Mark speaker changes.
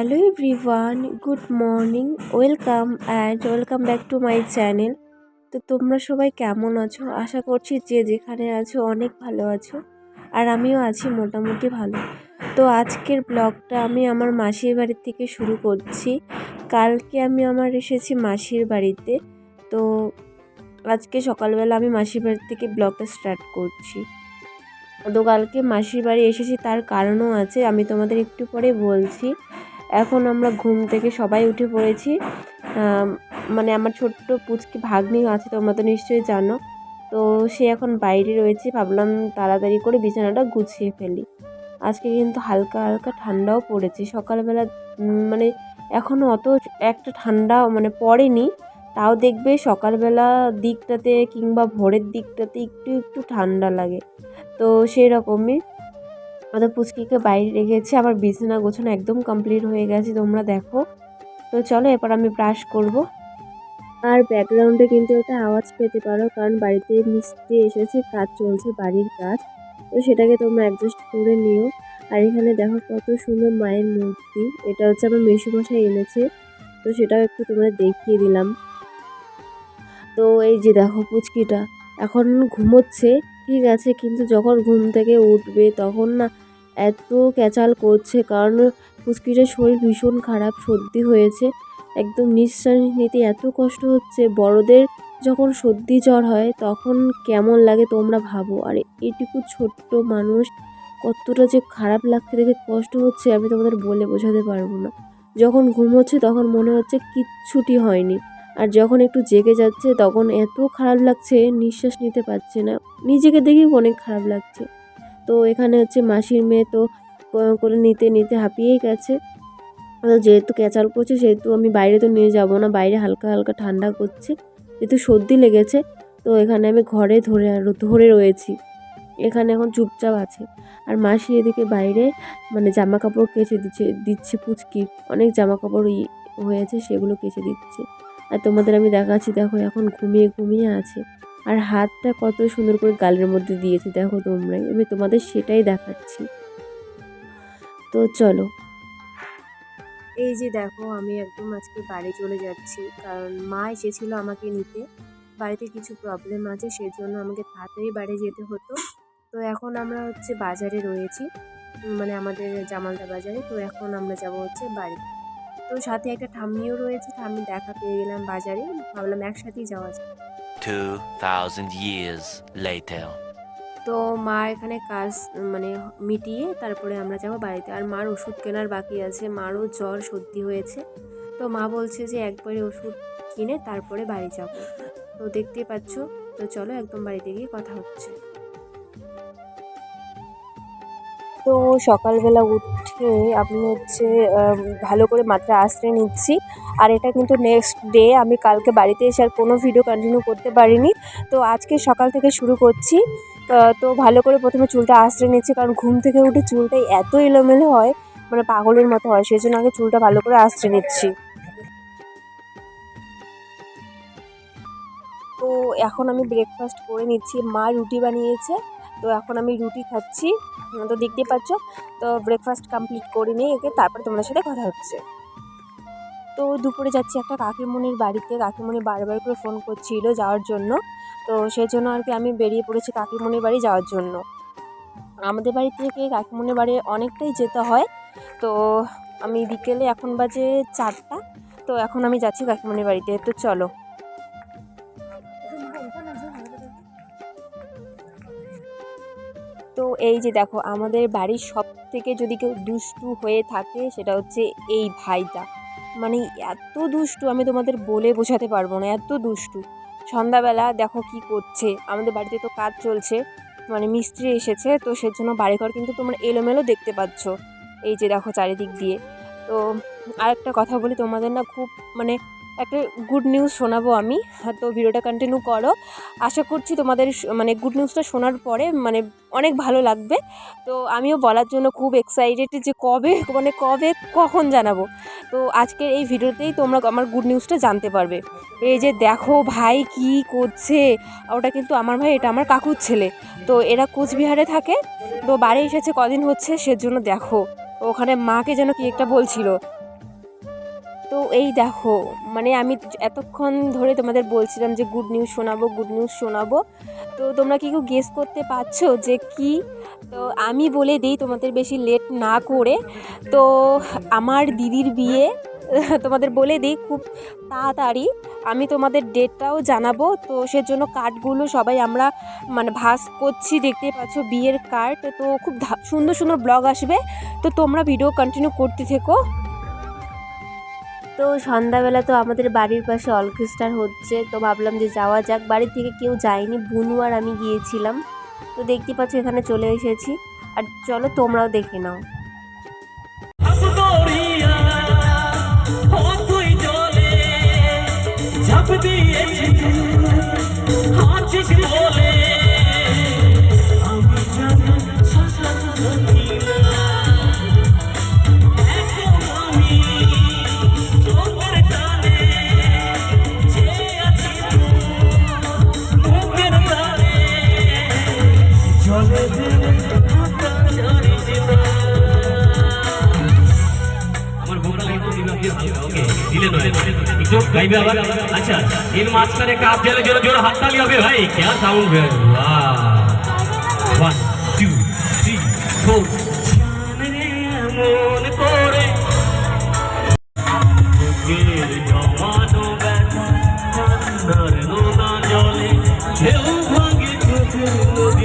Speaker 1: Hello everyone good morning welcome and welcome back to my channel তো তোমরা সবাই কেমন আছো? আশা করছি যে যেখানে আছো অনেক ভালো আছো আর আমিও আছি মোটামুটি ভালো। তো আজকের ব্লগটা আমি আমার মাসির বাড়ির থেকে শুরু করছি। কালকে আমি আমার এসেছি মাসির বাড়িতে। তো আজকে সকালবেলা আমি মাসির বাড়ির থেকে ব্লগটা স্টার্ট করছি। তো কালকে মাসির বাড়ি এসেছি তার কারণও আছে, আমি তোমাদের একটু পরে বলছি। এখন আমরা ঘুম থেকে সবাই উঠে পড়েছি। মানে আমার ছোট্ট পুচকি ভাগ্নি আছে, তোমরা তো নিশ্চয়ই জানো। তো সে এখন বাইরে রয়েছে, ভাবলাম তাড়াতাড়ি করে বিছানাটা গুছিয়ে ফেলি। আজকে কিন্তু হালকা হালকা ঠান্ডাও পড়েছে। সকালবেলা মানে এখনও অত একটা ঠান্ডা মানে পড়েনি। তাও দেখবে সকালবেলা দিকটাতে কিংবা ভোরের দিকটাতে একটু একটু ঠান্ডা লাগে। তো সেই রকমই আমাদের পুচকিকে বাইরে রেখেছি, আমার বিছানা গোছানো একদম কমপ্লিট হয়ে গেছে, তোমরা দেখো। তো চলো এরপর আমি ব্রাশ করব। আর ব্যাকগ্রাউন্ডে কিন্তু একটা আওয়াজ পেতে পারো, কারণ বাড়িতে মিস্ত্রি এসেছে, কাজ চলছে, বাড়ির কাজ। তো সেটাকে তোমরা অ্যাডজাস্ট করে নিও। আর এখানে দেখো কত সুন্দর মায়ের মূর্তি, এটা হচ্ছে আমার মেসুমশাই এনেছে, তো সেটাও একটু তোমাদের দেখিয়ে দিলাম। তো এই যে দেখো পুচকিটা, এখন ঘুমোচ্ছে ঠিক আছে, কিন্তু যখন ঘুম থেকে উঠবে তখন না এত ক্যাচাল করছে, কারণ পুচকিটার শরীর ভীষণ খারাপ, সর্দি হয়েছে। একদম নিঃশ্বাস নিতে এত কষ্ট হচ্ছে, বড়দের যখন সর্দি জ্বর হয় তখন কেমন লাগে তোমরা ভাবো। আর এটুকু ছোট্ট মানুষ কতটা যে খারাপ লাগছে দেখে কষ্ট হচ্ছে আমি তোমাদের বলে বোঝাতে পারব না। যখন ঘুমোচ্ছে তখন মনে হচ্ছে কিচ্ছুটি হয়নি। আর যখন একটু জেগে যাচ্ছে, তখন এত খারাপ লাগছে, নিঃশ্বাস নিতে পারছে না। নিজেকে দেখেই অনেক খারাপ লাগছে। তো এখানে হচ্ছে মাসির মেয়ে তো করে নিতে নিতে হাঁপিয়েই গেছে। যেহেতু ক্যাচাল করছে, সেহেতু আমি বাইরে তো নিয়ে যাব না। বাইরে হালকা হালকা ঠান্ডা করছে, যেহেতু সর্দি লেগেছে। তো এখানে আমি ঘরে ধরে ধরে রয়েছি। এখানে এখন চুপচাপ আছে। আর মাসি এদিকে বাইরে মানে জামা কাপড় কেচে দিচ্ছে দিচ্ছে পুচকি। অনেক জামা কাপড় হয়েছে, সেগুলো কেচে দিচ্ছে। আর তোমাদের আমি দেখাচ্ছি, দেখো এখন ঘুমিয়ে ঘুমিয়ে আছে। আর হাতটা কত সুন্দর করে গালের মধ্যে দিয়েছে, দেখো তোমরাই আমি তোমাদের সেটাই দেখাচ্ছি। তো চলো। এই যে দেখো, আমি একদম আজকে বাড়ি চলে যাচ্ছি। কারণ মা এসেছিল আমাকে নিতে। বাড়িতে কিছু প্রবলেম আছে, সেজন্য আমাকে তাড়াতাড়ি বাড়ি যেতে হতো। তো এখন আমরা হচ্ছে বাজারে রয়েছি। মানে আমাদের জামালদা বাজারে। তো এখন আমরা যাব হচ্ছে বাড়িতে। তো সাথে একটা ঠাম্মিও রয়েছে ঠাম্মি দেখা পেয়ে গেলাম বাজারে। ভাবলাম একসাথেই যাওয়া যায়
Speaker 2: 2000 years later.
Speaker 1: তো মা এখানে কাজ মানে মিটিয়ে তারপরে আমরা যাব বাড়িতে। আর মার ওষুধ কেনার বাকি আছে মারও জ্বর সর্দি হয়েছে। তো মা বলছে যে একবারে ওষুধ কিনে তারপরে বাড়ি যাব। তো দেখতেই পাচ্ছ তো চলো একদম বাড়িতে গিয়ে কথা হচ্ছে। তো সকালবেলা উঠে আমি হচ্ছে ভালো করে মাত্রা আশ্রয় নিচ্ছি। আর এটা কিন্তু নেক্সট ডে আমি কালকে বাড়িতে এসে আর কোনো ভিডিও কন্টিনিউ করতে পারিনি। তো আজকে সকাল থেকে শুরু করছি। তো ভালো করে প্রথমে চুলটা আশ্রয় নিচ্ছি, কারণ ঘুম থেকে উঠে চুলটা এত এলোমেলো হয় মানে পাগলের মতো হয় সেই জন্য আগে চুলটা ভালো করে আশ্রয় নিচ্ছি। তো এখন আমি ব্রেকফাস্ট করে নিচ্ছি। মা রুটি বানিয়েছে। তো এখন আমি রুটি খাচ্ছি। তো দেখতে পাচ্ছ, তো ব্রেকফাস্ট কমপ্লিট করে নিয়ে একে তারপর তোমাদের সাথে কথা হচ্ছে। তো দুপুরে যাচ্ছি একটা কাকিমণির বাড়িতে। কাকিমণি বারবার করে ফোন করছিল যাওয়ার জন্য। তো সেই জন্য আর কি আমি বেরিয়ে পড়েছি কাকিমণির বাড়ি যাওয়ার জন্য। আমাদের বাড়ি থেকে কাকিমণির বাড়ি অনেকটাই যেতে হয়। তো আমি বিকেলে এখন বাজে চারটা। তো এখন আমি যাচ্ছি কাকিমণির বাড়িতে। তো চলো। এই যে দেখো, আমাদের বাড়ির সব থেকে যদি কেউ দুষ্টু হয়ে থাকে, সেটা হচ্ছে এই ভাইটা। মানে এত দুষ্টু, আমি তোমাদের বলে বোঝাতে পারব না, এত দুষ্টু। সন্ধ্যাবেলা দেখো কি করছে, আমাদের বাড়িতে তো কাজ চলছে মানে মিস্ত্রি এসেছে, তো সেজন্য বাড়িঘর কিন্তু তোমরা এলোমেলো দেখতে পাচ্ছ, এই যে দেখো চারিদিক দিয়ে। তো আরেকটা কথা বলি, তোমাদের না খুব মানে একটা গুড নিউজ শোনাবো আমি। তো ভিডিওটা কন্টিনিউ করো। আশা করছি তোমাদের মানে গুড নিউজটা শোনার পরে মানে অনেক ভালো লাগবে। তো আমিও বলার জন্য খুব এক্সাইটেড যে কবে মানে কবে, কখন জানাব। তো আজকের এই ভিডিওতেই তোমরা আমার গুড নিউজটা জানতে পারবে। এই যে দেখো ভাই কি করছে। ওটা কিন্তু আমার ভাই, এটা আমার কাকুর ছেলে। তো এরা কোচবিহারে থাকে। তো বাড়ি এসেছে, কদিন হচ্ছে, সেজন্য দেখো। ওখানে মাকে যেন কি একটা বলছিল। এই দেখো মানে আমি এতক্ষণ ধরে তোমাদের বলছিলাম যে গুড নিউজ শোনাবো গুড নিউজ শোনাবো। তো তোমরা কি কেউ গেস করতে পারছ যে কি? তো আমি বলে দিই তোমাদের বেশি লেট না করে। তো আমার দিদির বিয়ে, তোমাদের বলে দিই খুব তাড়াতাড়ি। আমি তোমাদের ডেটটাও জানাব। তো সেজন্য কার্ডগুলো সবাই আমরা মানে ভাস করছি দেখতেই পাচ্ছ বিয়ের কার্ড তো খুব সুন্দর সুন্দর ব্লগ আসবে। তো তোমরা ভিডিও কন্টিনিউ করতে থেকো। তো সন্ধ্যাবেলা তো আমাদের বাড়ির পাশে অর্কেস্ট্রার হচ্ছে, তো ভাবলাম যে যাওয়া যাক। বাড়ি থেকে কেউ যায়নি, বুনু আর আমি গিয়েছিলাম। তো দেখতে পাচ্ছ এখানে চলে এসেছি। আর চলো তোমরাও দেখে নাও।
Speaker 3: ঢিলে নয়। একটু গাইবে আবার? আচ্ছা এর ভাঙে চোখের